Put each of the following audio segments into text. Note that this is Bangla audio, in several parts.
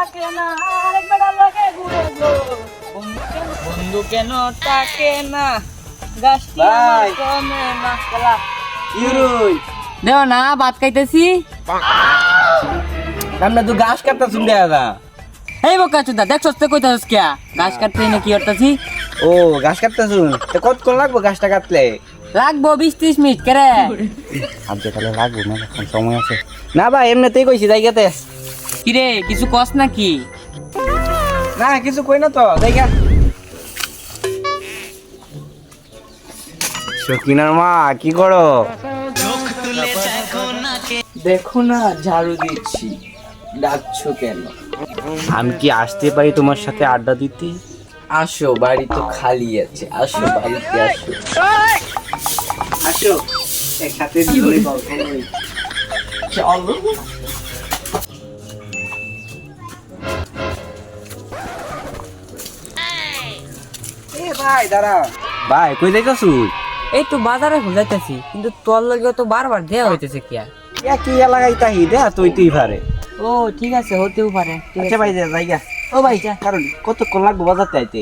তাকে না আরেক বেড়া লাগে ঘুরে গো বন্ধু কেন না? গাছটি ভাই। কমে না খেলা ইউরুই। দেও না ভাত খাইতেছি। আমরা তো ঘাস এই বোকা চুদা দেখ সস্তে কইতাছিস কিয়া? গাছ কাটতে না কি করতেছি? ও ঘাস কাটতা শুন তো কতক্ষণ লাগবো ঘাসটা কাটলে? লাগবো বিশ ত্রিশ মিনিট করে আজকে তাহলে লাগবো না এখন সময় আছে। না ভাই এমনিতেই কইছি জায়গাতে। কিরে কিছু কস নাকি? না কিছু কই না তো জায়গা সকিনার মা কি করো? দেখো না ঝাড়ু দিচ্ছি। ডাকছো কেন? আমি কি আসতে পারি তোমার সাথে আড্ডা দিতে? আসো বাড়ি তো খালি আছে। আসো বাড়িতে আসো। আসো একসাথে চলো এ ভাই দাঁড়া। ভাই কই যাইতাছু? এই তো বাজারে যাইতেছি কিন্তু তোর লগে তো বারবার দেয়া হইতেছে কিয়া ইয়া কি এলাকায় তাহি দে তুই তুই পারে। ও ঠিক আছে হতেও পারে আচ্ছা ভাই যা জায়গা ও ভাই যা কারণ কতক্ষণ লাগবো বাজারতে আইতে?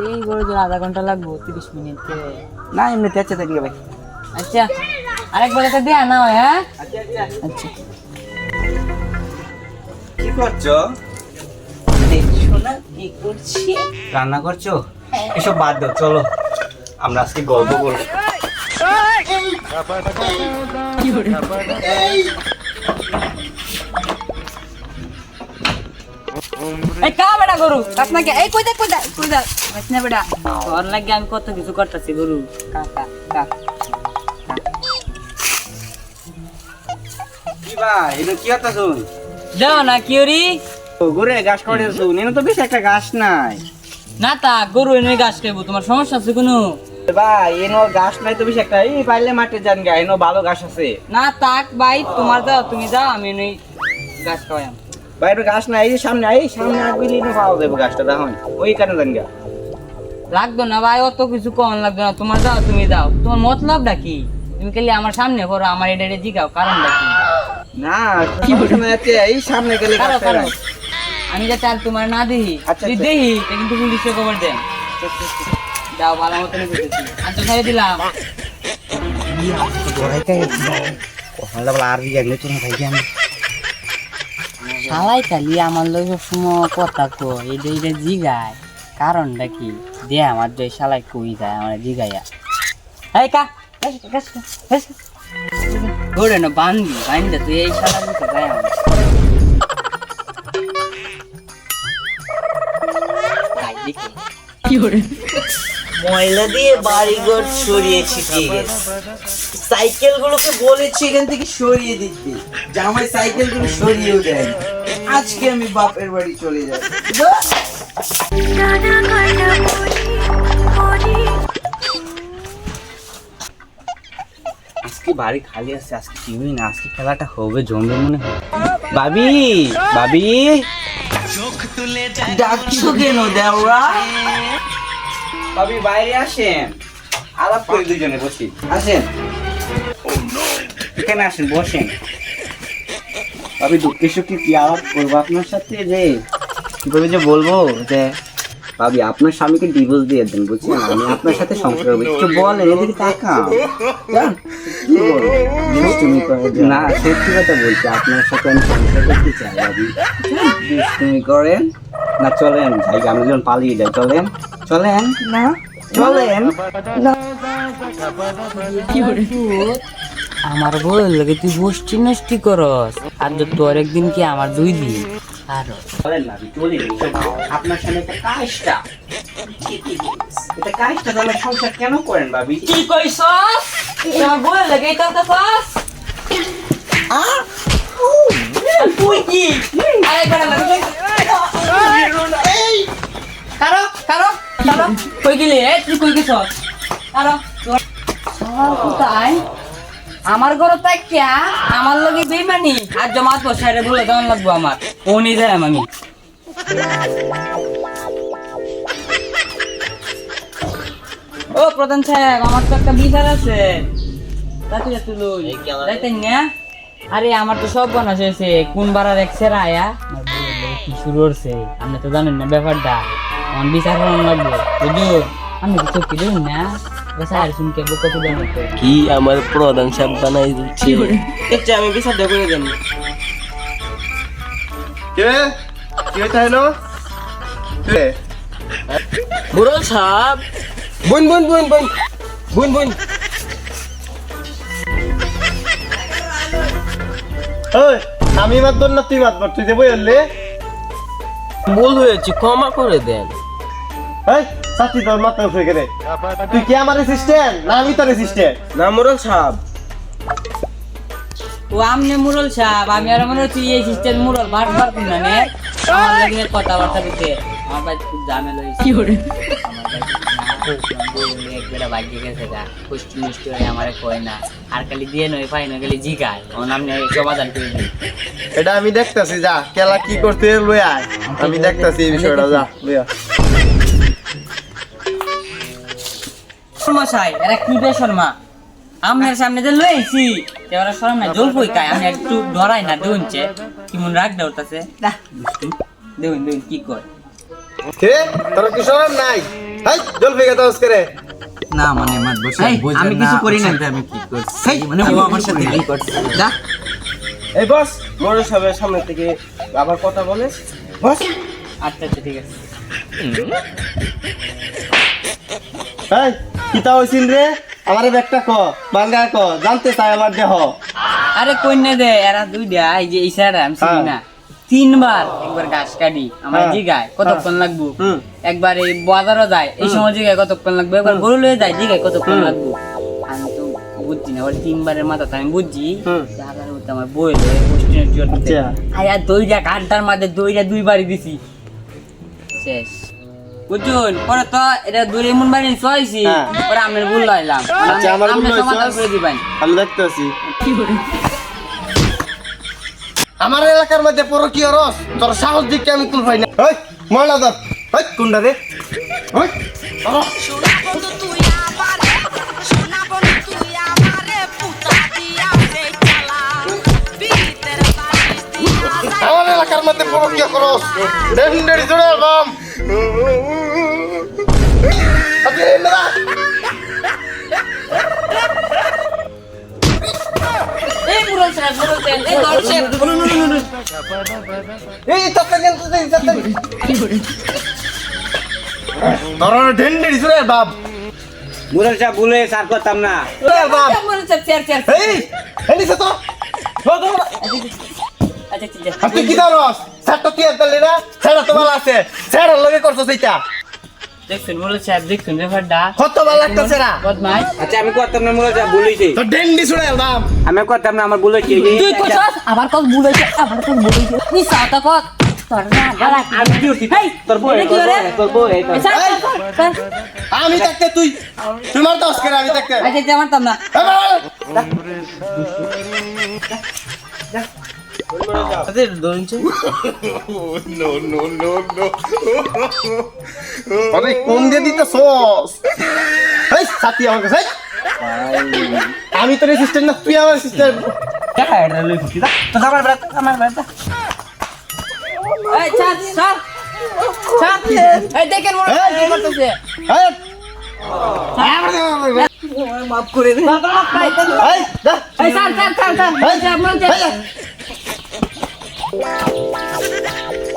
এই বড় জোর আধা ঘণ্টা লাগবো তিরিশ মিনিট। না এমনিতে আচ্ছা থাকি ভাই। আচ্ছা আরেকবার একটা দেয়া না হয় হ্যাঁ? আচ্ছা আচ্ছা। আচ্ছা। কি করছ? কি করছি? রান্না করছ? এসব বাদ দাও চলো। আমরা আজকে গল্প করব। এই কা বেটা গরু? কাট এই কই দে কই দে কই দে? না বেটা তোর লাগে আমি কত কিছু করতেছি গরু। কা কা কা। কি ভাই এটা কি হতা শুন দাও না কিউরি। ঘুরে ঘাস করে শুন এনে তো বেশ একটা ঘাস নাই। না তা গরু এনে গাছ খাইবো তোমার সমস্যা আছে কোনো? ভাই এনো ঘাস নাই তো বেশ একটা। এই পাইলে মাঠে যান গা এনো ভালো ঘাস আছে। না তাক ভাই তোমার দাও তুমি যাও আমি এনে গাছ ভাই এটা ঘাস নাই সামনে সামনে পাওয়া যাবে ঘাসটা দেখুন ওই কানে যান গা। লাগবে না ভাই অত কিছু কম লাগবে না। তোমার দাও তুমি দাও তোমার মতলবটা কি? তুমি খালি আমার সামনে করো আমার এটা জিগাও কারণটা কি? না নাই, আচ্ছা, এই সামনে গেলে আমি যাতে আর তোমার না আচ্ছা, যদি আচ্ছা। দেখি তা কিন্তু পুলিশে খবর দেন দাও ভালো মতন আর তো ছেড়ে দিলাম। শালাই খালি আমার লোক সময় কথা কো এটা এটা জিগায়। কারণটা কি? দে আমার যে শালাই কই যায় আমার জিগাইয়া এই কা ওরে না বান্ধি বান্ধা তুই এই শালা ময়লা দিয়ে বাড়িঘর সরিয়ে ছিটিয়ে গেছে। সাইকেল গুলোকে বলেছি এখান থেকে সরিয়ে দিতে। জামাই সাইকেলগুলো সরিয়েও দেয় আজকে আমি বাপের বাড়ি চলে যাই আজকে বাড়ি খালি আছে আজকে টিভি না আজকে খেলাটা হবে জমবে মনে হয়। বাবি বাবি ডাকছো কেন দেওরা? ভাবি বাইরে আসেন। আলাপ করি দুজনে বসি। আসেন। এখানে আসেন বসেন। ভাবি দুঃখে সুখে কি আলাপ করব আপনার সাথে যে কীভাবে যে বলব যে ভাবি আপনার স্বামীকে ডিভোর্স দিয়ে দেন বুঝছেন? আমি আপনার সাথে সংসার করব। একটু বলেন এদিকে তাকান। করেন। না সত্যি কথা বলছি আপনার সাথে আমি সংসার করতে চাই ভাবি। দুষ্টুমি করেন। না চলেন ভাই আমি যখন পালিয়ে যাই চলেন। চলেন। না। চলেন। আমার বল লাগে তুই গোষ্ঠী নষ্টি করস। আর তো তোর একদিন কি আমার দুই দিন? আর চলেন না চলে আপনার সামনে একটা কাজটা। এটা কাজটা তাহলে সংসার কেন করেন ভাবি? কি কইছস আমার বল লাগে এটা তো তুই কি? আরে বড় লাগে কারও কারও কারও। কই গেলি তুই কই গেছস? কারও। তোর কোথায় আমার ঘর কিয়া আমার লগে বেইমানি। আর জমাত বসাইরে বলে দাম লাগবো আমার। ও নিয়ে যাই আমি ও প্রধান সাহেব আমার তো একটা বিচার আছে। তাতে না? আরে আমার তো সব বানা হয়েছে। কোন বারার এক সেরা আয়া? কি শুরু করছে আপনি তো জানেন না ব্যাপারটা। আমার বিচার করানো লাগবে। বুঝলো আমি চোখে দেখুন না। দেন কি আমার প্রধান সাহেব বানাই দিচ্ছে? আচ্ছা আমি বিচারটা করে দেন কে? কে তাইলো? কে? বুড়ো সাহেব বুন বুন বুন বুন। বুন বুন। ওই আমি মাতবর না তুই মাতবর তুই দেবো এলে ভুল হয়েছে ক্ষমা করে দেন। এই সাথী তোর মাথা উঠে গেলে তুই কি আমার অ্যাসিস্ট্যান্ট না আমি তোর অ্যাসিস্ট্যান্ট না মুরল সাহেব। ও আমনে মুরল সাহেব আমি আর মনে হচ্ছি এই সিস্টেম মুরল না নে। আমার লাগে কথাবার্তা দিতে। আমার ভাই খুব ঝামেলা হয়েছে। কি করে একবার ভাগ্যে গেছে গা পুষ্টি মিষ্টি হয়ে আমারে কয় না। আর খালি দিয়ে নয় পাই না খালি জিগায়। ও নামনে সমাধান করে দিই। এটা আমি দেখতাছি যা। কেলা কি করতে লই আয়। আমি দেখতাছি এই বিষয়টা যা লইয়া মশাই এরা কি বে শর্মা? আমনের সামনে যে লইছি এবার শরম না জল কই কায়? আমি একটু ডরাই না দুনছে কি মন রাগ দাওতাছে দেখুন দেখুন কি কয়? কে? তোর কি শরম নাই? হাই জল ফেগে দাওস করে না মানে মাত বসে আমি কিছু করি না। আমি কি করছি? মানে ও আমার সাথে কি করছে? যা। এই বস মুরল সাহেবের সামনে থেকে আবার কথা বলে বস। আচ্ছা আচ্ছা ঠিক আছে। এই কিতা হইছিন রে আমারে ব্যাগটা ক বাঙ্গা ক জানতে চাই আমার দেহ। আরে কইনে দে এরা দুই দে এই যে ইশারা আমি চিনি। না তিনবার একবার ঘাস কাটি আমার। জিগায় কতক্ষণ লাগবো। একবার এই বাজারও যায় এই সময় জিগায় কতক্ষণ লাগবে একবার গরু লয়ে যায় জিগায় কতক্ষণ লাগবো। আমি তো বুঝছি না ওর তিনবারের মাথা আমি বুঝছি। জাগার মধ্যে আমার বই আচ্ছা। আয়া দইটা কাঠটার মাঝে দইটা দুইবারই দিছি। শেষ। বুঝুন পরে তো এটা দূরে এমন বাড়ি চয়েছি। পরে আমি ভুল লইলাম আচ্ছা, আমার ভুল সমাধান করে দিবেন। আমি দেখতেছি আমার এলাকার মধ্যে পড়ো কি রস তোর সাহস দিকে আমি কুল পাই না। ওই ময়লা ধর ওই কুন্ডা রে? ওই ধরো। সোনা বন্ধু তুই আমারে এলাকার মধ্যে পড়ো কি রস। ডেন্ডেরি জোড়া বাম। এই মুরল সাহেব ভুলে সার করতাম না। বাম মুরল চেয়ার চেয়ার এই এই তো। আচ্ছা ঠিক আছে তুই কি জানোস? স্যারটা তুই একদম না? স্যার তো ভালো আছে। স্যারের লগে করছ সেইটা। দেখছেন মুরল স্যার দেখছেন ব্যাপারটা। কত ভালো লাগতেছে না? বদমাই আচ্ছা আমি করতাম না মুরল সাহেব ভুলেছি তো ডেন্ডি ছুড়ে এলাম আমি করতাম না আমার ভুলেছি তুই কইছস আবার কত ভুল আবার কত ভুল হইছে। নি কত না। আমি এটা স্যার স্যার থাকতে তুই তুই মার দশ আমি থাকতে আচ্ছা আচ্ছা মারতাম না তাদের দৌড়ছে অনেক কম দিয়ে দিতে সস এই সাথী আমার কাছে। আমি তোর অ্যাসিস্ট্যান্ট না তুই আমার অ্যাসিস্ট্যান্ট এই স্যার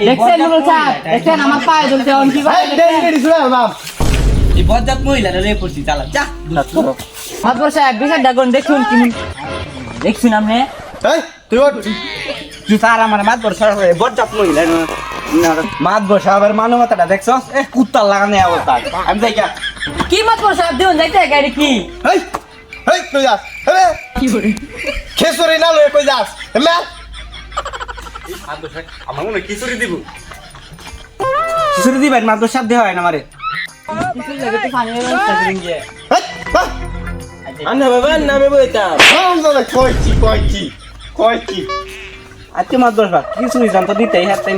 দেখছেন মুরল স্যার? দেখছেন আমার পায়ে ধরছে অন কি এলাম এই বজ্জাত মহিলাটা রে পড়ছি চালা যা। মাতবর সাহেব বিচার ডাকুন দেখুন কি দেখছুন আপনি। এই তুই ওঠ। তুই তার আমার মাত বড় সরা হয়ে বজ্জাত মহিলা মাত বসা আবার মানবতাটা দেখছস এ কুত্তার লাগানে অবস্থা আমি যাই কি মাতবর সাহেব দিন যাইতে গাড়ি কি? এই এই তুই যাস। এবে কি করে? খেসরি না লয়ে কই যাস? এমে আমার মনে খিচুড়ি দিব? খিচুড়ি দিবেন? মাত বসাব দেওয়া হয় না আমারে। আন্না বাবা নামে বইতাম খিচুড়ি জান তো দিতেই হাতে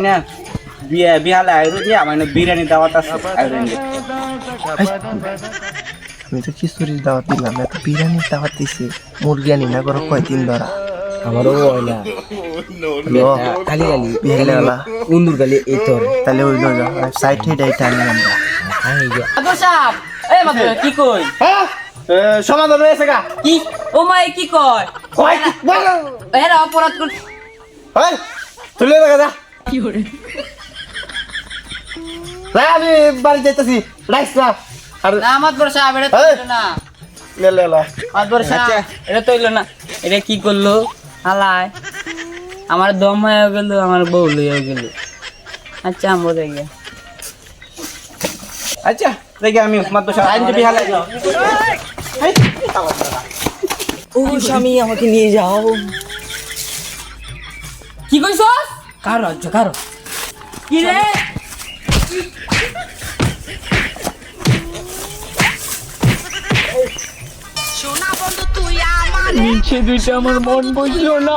বিয়ে বিহালে আমার বিরিয়ানি দাওয়াত আছে আমি তো খিচুড়ির দাওয়াত দিলাম এত বিরিয়ানির দাওয়াত দিছি মুরগি আনি না করো কয়দিন ধরা। আমারও হয় না কালি গালি বিকেলে বেলা উন্দুর গালি এই তোর। তাহলে ওই লজা সাইড হেড আনি আমরা। মাদবর কি কই? হ্যাঁ? সমাধান হয়েছে গা। কি? ও মাই কি কয়? এরা অপরাধ কর এই তুলে দেখা যা না আমি বাড়ি যাইতেছি। রাইস না আর না মাদবর সাহেব এটা! না। লে লে লে। মাদবর সাহেব এটা তো না। এটা কি করল? হালায়। আমার দম হয়ে গেল আমার বউ লইয়া গেল। আচ্ছা আমরা দেখে। আচ্ছা দেখি আমি মাত্র আইনজীবী হালে ও স্বামী আমাকে নিয়ে যাও। কি কইছ কারও আচ্ছা কারও। কি রে? সে দুইটা আমার মন বসল না।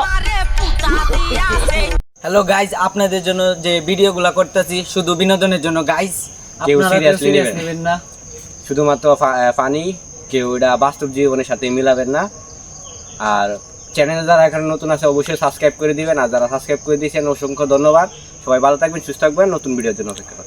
হ্যালো গাইজ আপনাদের জন্য যে ভিডিওগুলো করতেছি শুধু বিনোদনের জন্য গাইজ কেউ আপনারা seriously সিরিয়াস নেবেন। না। শুধুমাত্র ফানি কেউ এটা বাস্তব জীবনের সাথে মিলাবেন না। আর চ্যানেল যারা এখানে নতুন আছে অবশ্যই সাবস্ক্রাইব করে দিবেন। আর যারা সাবস্ক্রাইব করে দিয়েছেন অসংখ্য ধন্যবাদ। সবাই ভালো থাকবেন সুস্থ থাকবেন। নতুন ভিডিওর জন্য অপেক্ষা করবেন